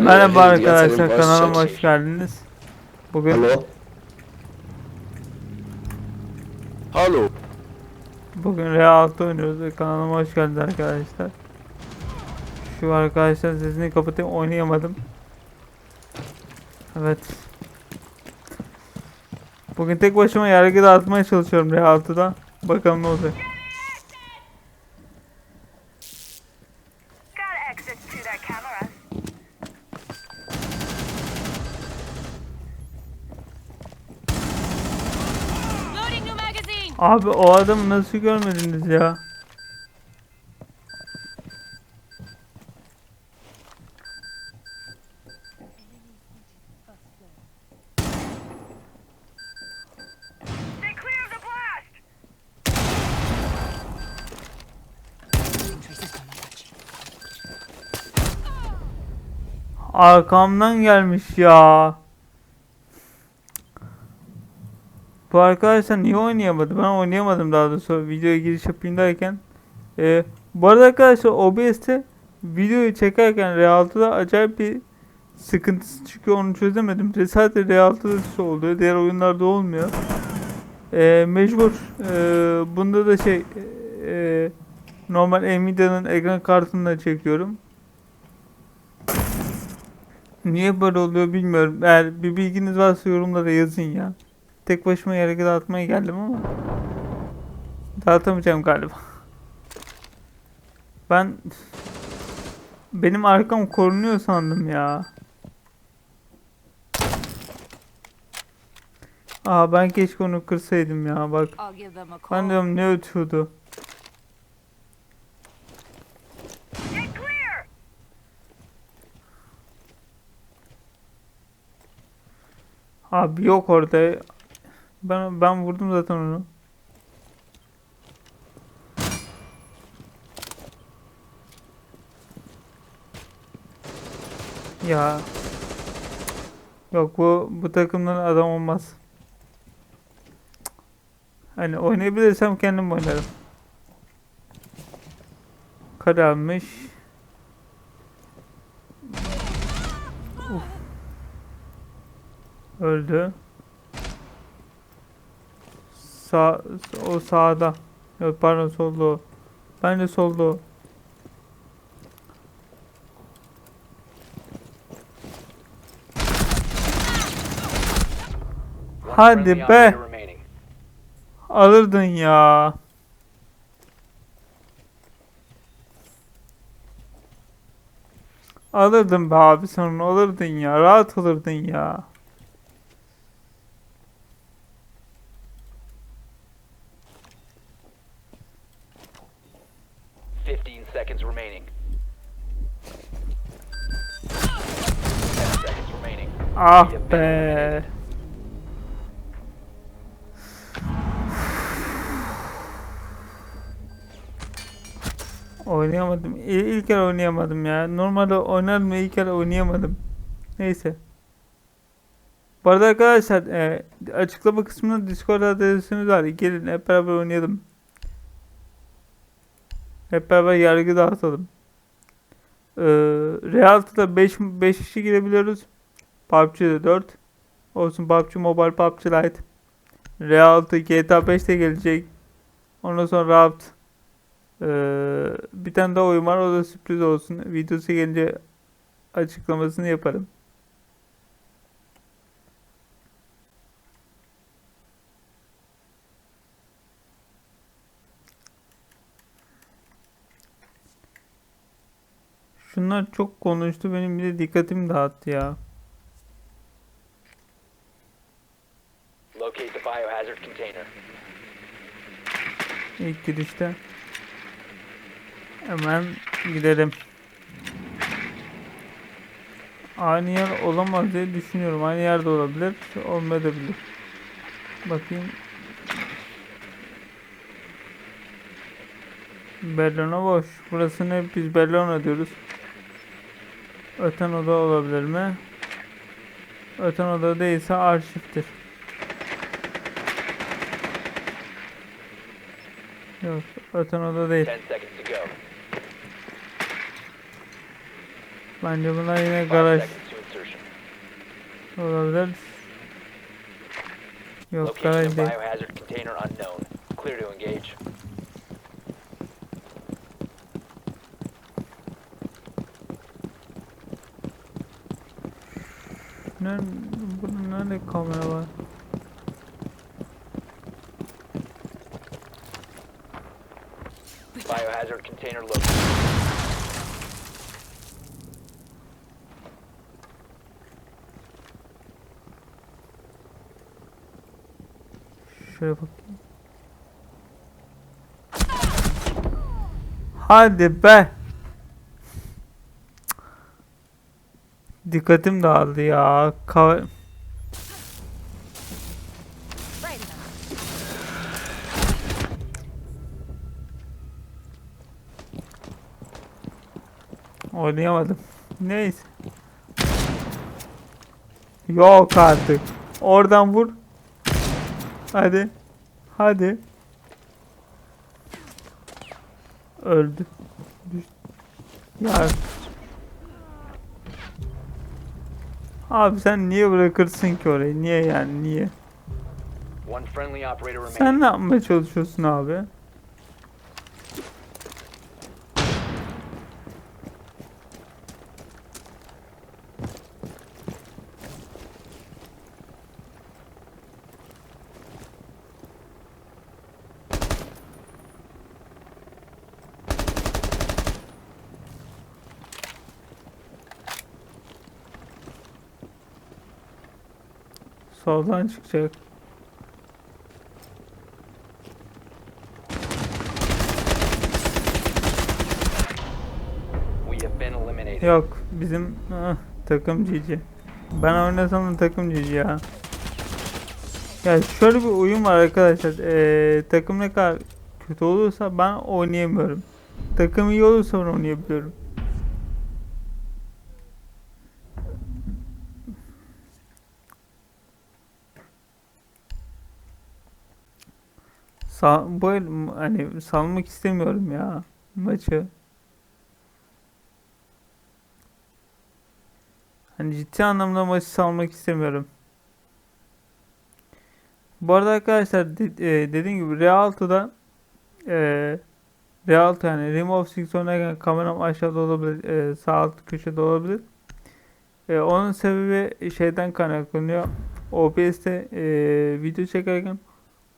Merhaba arkadaşlar kanalıma başlayacak. hoş geldiniz. Bugün Alo. Alo. bugün R6 oynuyoruz ve kanalıma hoş geldiniz arkadaşlar. Şu arkadaşlar sesini kapatayım oynayamadım. Evet. Bugün tek başıma yargı dağıtmaya çalışıyorum R6'da. Bakalım ne olacak. Got access to their cameras. Abi o adamı nasıl görmediniz ya? Arkamdan gelmiş ya. Bu arkadaşlar niye oynayamadı? Ben oynayamadım daha doğrusu videoya giriş yapayım derken. Ee, bu arada arkadaşlar OBS'te videoyu çekerken R6'da acayip bir sıkıntısı çıkıyor onu çözemedim. Sadece R6'da şu oluyor. Diğer oyunlarda olmuyor. Ee, mecbur. Ee, bunda da şey ee, normal Nvidia'nın ekran kartını çekiyorum. Niye böyle oluyor bilmiyorum. Eğer bir bilginiz varsa yorumlara yazın ya. Tek başıma yargı dağıtmaya geldim ama dağıtamayacağım galiba. Ben benim arkam korunuyor sandım ya. Aa ben keşke onu kırsaydım ya bak. Ben diyorum ne ötüyordu. Abi yok orada. Ben ben vurdum zaten onu. Ya. Yok bu bu takımdan adam olmaz. Hani oynayabilirsem kendim oynarım. Uf. Öldü. Sağ, o sağda. Yok pardon solda o. Ben de solda o. Hadi be. Alırdın ya. Alırdın be abi sen alırdın ya. Rahat alırdın ya. Seconds remaining. Ten seconds remaining. Ah be. Oynayamadım. İl, ilk kere oynayamadım ya. Normalde oynardım ilk kere oynayamadım. Neyse. Bu arada arkadaşlar e, açıklama kısmında Discord adresimiz var. Gelin hep beraber oynayalım. Hep beraber yargı dağıtalım. Ee, Real'da 5 5 kişi girebiliyoruz. PUBG'de 4. Olsun PUBG Mobile, PUBG Lite. Real'da GTA 5 de gelecek. Ondan sonra Raft. Ee, bir tane daha oyun var o da sürpriz olsun. Videosu gelince açıklamasını yaparım. Şunlar çok konuştu benim bir de dikkatimi dağıttı ya. Locate the biohazard container. İlk girişte. Hemen gidelim. Aynı yer olamaz diye düşünüyorum. Aynı yerde olabilir, olmayabilir. Bakayım. Bellona boş. Burası ne? Biz Bellona diyoruz. Öten oda olabilir mi? Öten oda değilse arşivdir. Yok, öten oda değil. Bence bunlar yine garaj olabilir. Yok garaj değil. Biohazard container unknown. Clear to engage. Ne, bunun nerede kamera var? Biohazard container located. Şöyle bakayım. Hadi be. Dikkatim dağıldı ya. Ka. Oynayamadım. Neyse. Yok artık. Oradan vur. Hadi. Hadi. Öldü. Ya. Abi sen niye bırakırsın ki orayı? Niye yani? Niye? Sen ne yapmaya çalışıyorsun abi? Soldan çıkacak. Yok bizim ah, takım cici. Ben oynasam da takım cici ya. Ya şöyle bir oyun var arkadaşlar. Ee, takım ne kadar kötü olursa ben oynayamıyorum. Takım iyi olursa ben oynayabiliyorum. Sa bu hani salmak istemiyorum ya maçı. Hani ciddi anlamda maçı salmak istemiyorum. Bu arada arkadaşlar de- e, dediğim gibi Realto'da e, Realto yani Remove Six oynarken kameram aşağıda olabilir, e, sağ alt köşede olabilir. E, onun sebebi şeyden kaynaklanıyor. OBS'te e, video çekerken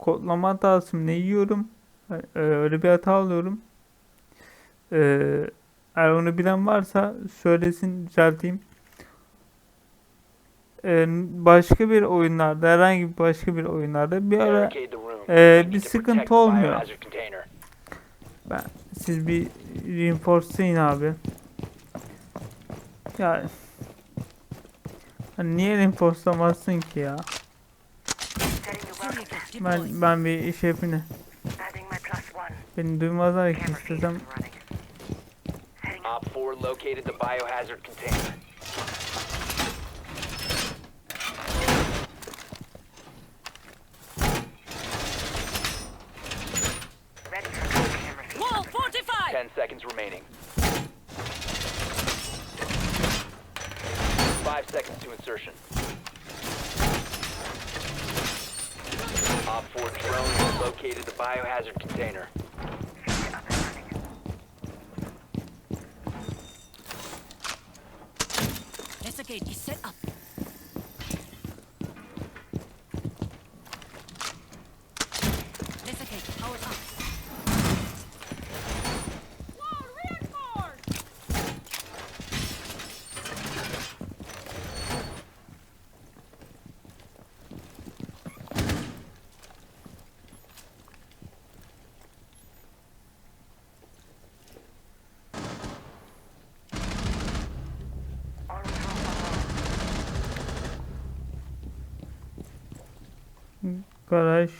kodlama hatası mı ne yiyorum. E, öyle bir hata alıyorum. E, eğer onu bilen varsa söylesin düzelteyim. Ee, başka bir oyunlarda herhangi bir başka bir oyunlarda bir ara bir sıkıntı olmuyor. ben siz bir reinforcelayın abi. Ya hani niye reinforcelamazsın ki ya? Ben ben bir iş yapayım. da. Beni duymazlar ki istesem. Op 4 located the biohazard container. ready for full camera feed. Wall fortified. 10 seconds remaining. 5 seconds to insertion. Op 4 drone has located the biohazard container. Feed up and running. Investigate is set up. Garaj.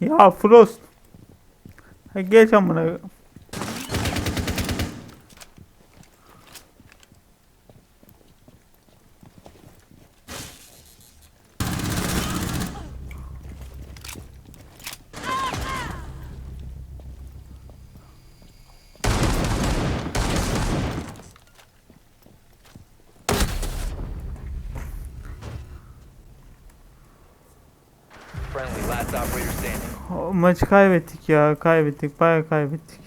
Ya Frost. Geç amına. O maçı kaybettik ya. Kaybettik. Bayağı kaybettik.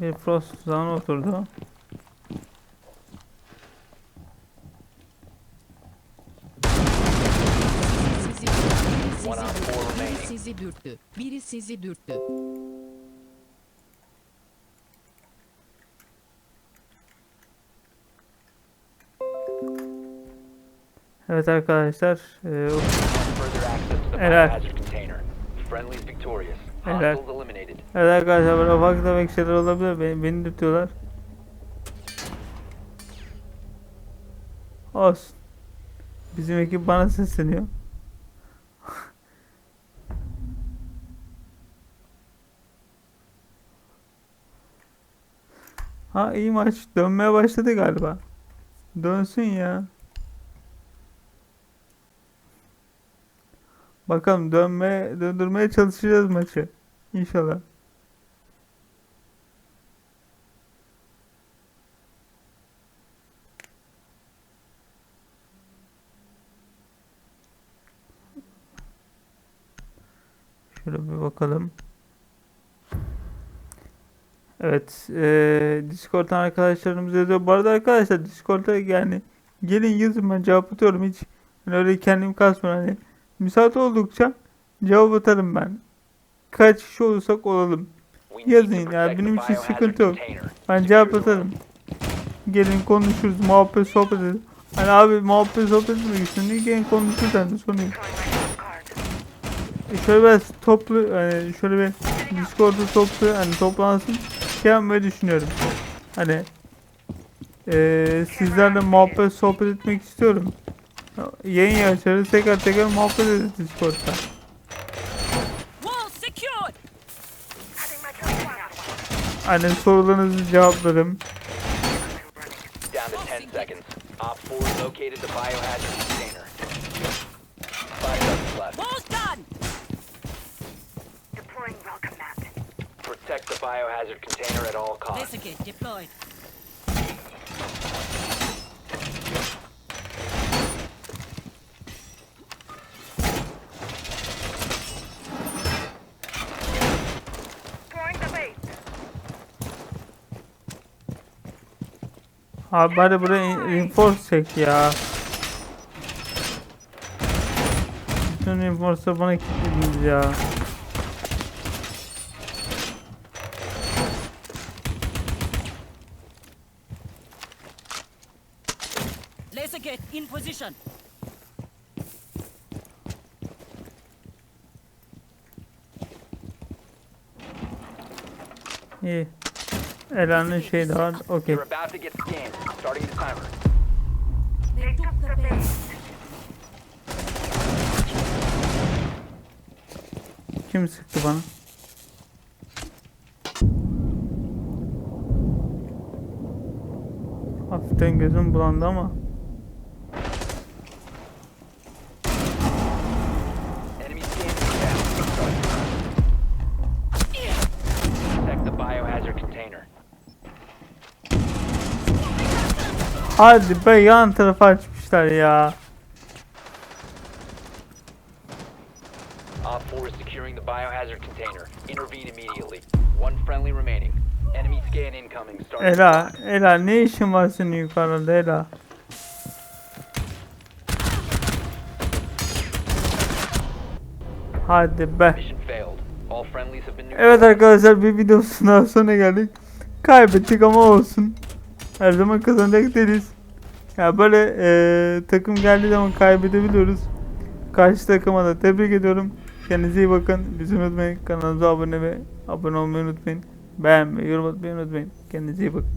Bir frost tuzağına oturdu. Sizi, biri One on sizi, four biri sizi dürttü. Biri sizi dürttü. Evet arkadaşlar. E, Helal. Helal. Evet arkadaşlar böyle ufak tefek şeyler olabilir. Beni, beni dürtüyorlar. Olsun. Bizim ekip bana sesleniyor. Ha iyi maç. Dönmeye başladı galiba. Dönsün ya. Bakalım dönmeye, döndürmeye çalışacağız maçı. İnşallah. Şöyle bir bakalım. Evet, eee Discord'dan arkadaşlarımız yazıyor. Bu arada arkadaşlar Discord'a yani gelin yazın ben cevap atıyorum hiç. Yani öyle kendim kasmıyorum hani. Müsait oldukça cevap atarım ben. Kaç kişi olursak olalım. Yazın ya benim için sıkıntı yok. Ben cevap atarım. Gelin konuşuruz, muhabbet sohbet ederiz. Hani abi muhabbet sohbet etmek istiyorsun. Gelin konuşuruz hani card. E şöyle biraz toplu, hani şöyle bir Discord'u toplu, hani toplansın. Şey yapmayı düşünüyorum. Hani eee sizlerle muhabbet sohbet etmek istiyorum. Yayın açarız, tekrar tekrar muhabbet ederiz Discord'da. Hani sorularınızı cevaplarım. Down to 10 seconds. Op 4 located the biohazard container. Protect the biohazard container at all costs. Desiccate deployed. Abi hadi buraya in- reinforce çek ya. Bütün reinforce'ı bana kilitlediniz ya. İyi. Elan'ın şeyi de var. Okey. Kim sıktı bana? Hafiften gözüm bulandı ama. Enemy scanning down. Protect the biohazard container. Hadi be yan tarafa açmışlar ya. Op 4 is securing the biohazard container. Intervene immediately. One friendly remaining. Enemy scan incoming. Starting. Ela, Ela ne işin var senin yukarıda Ela? Hadi be. Evet arkadaşlar bir videosun daha sonuna geldik. Kaybettik ama olsun. Her zaman kazanacak değiliz. Ya böyle eee, takım geldiği zaman kaybedebiliyoruz. Karşı takıma da tebrik ediyorum. Kendinize iyi bakın. Bizi unutmayın. Kanalımıza abone ve abone olmayı unutmayın. Beğenmeyi, yorum atmayı unutmayın. Kendinize iyi bakın.